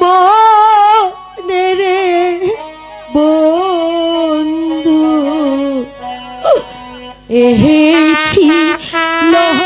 বনে রে বন্ধু এহেছি লহ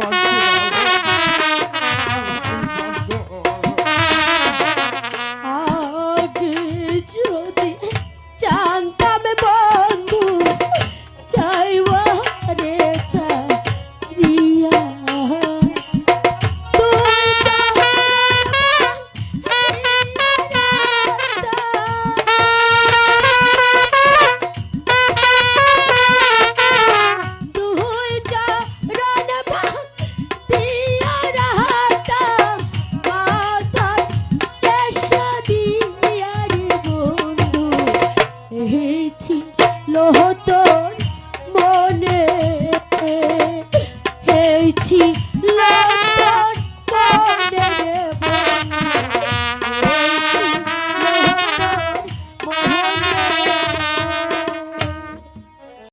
বাঁচতে মনে